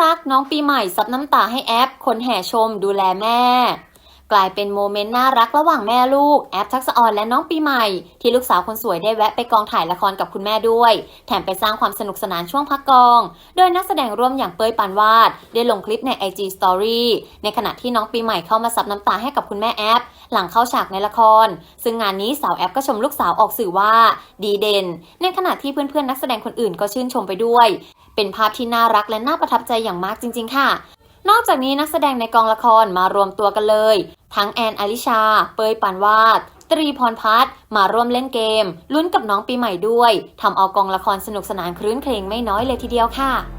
รักน้องปีใหม่ซับน้ำตาให้แอป คนแห่ชมดูแลแม่ กลายเป็นโมเมนต์น่ารักระหว่างแม่ลูกแอปทักษะออนและน้องปีใหม่ ที่ลูกสาวคนสวยได้แวะไปกองถ่ายละครกับคุณแม่ด้วย แถมไปสร้างความสนุกสนานช่วงพักกอง โดยนักแสดงร่วมอย่างเป้ยปานวาด ได้ลงคลิปใน IG Story ในขณะที่น้องปีใหม่เข้ามาซับน้ำตาให้กับคุณแม่แอป หลังเข้าฉากในละคร ซึ่งงานนี้สาวแอปก็ชมลูกสาวออกสื่อว่า ดีเด่น ในขณะที่เพื่อนๆนักแสดงคนอื่นก็ชื่นชมไปด้วย เป็นภาพที่น่ารักและน่าประทับใจอย่างมากจริง ๆ ค่ะ นอกจากนี้นักแสดงในกองละครมารวมตัวกันเลย ทั้งแอนอลิชา เปยปานวาด ตรีพรพัฒน์มาร่วมเล่นเกมลุ้นกับน้องปีใหม่ด้วยทำเอากองละครสนุกสนานครื้นเครงไม่น้อยเลยทีเดียวค่ะ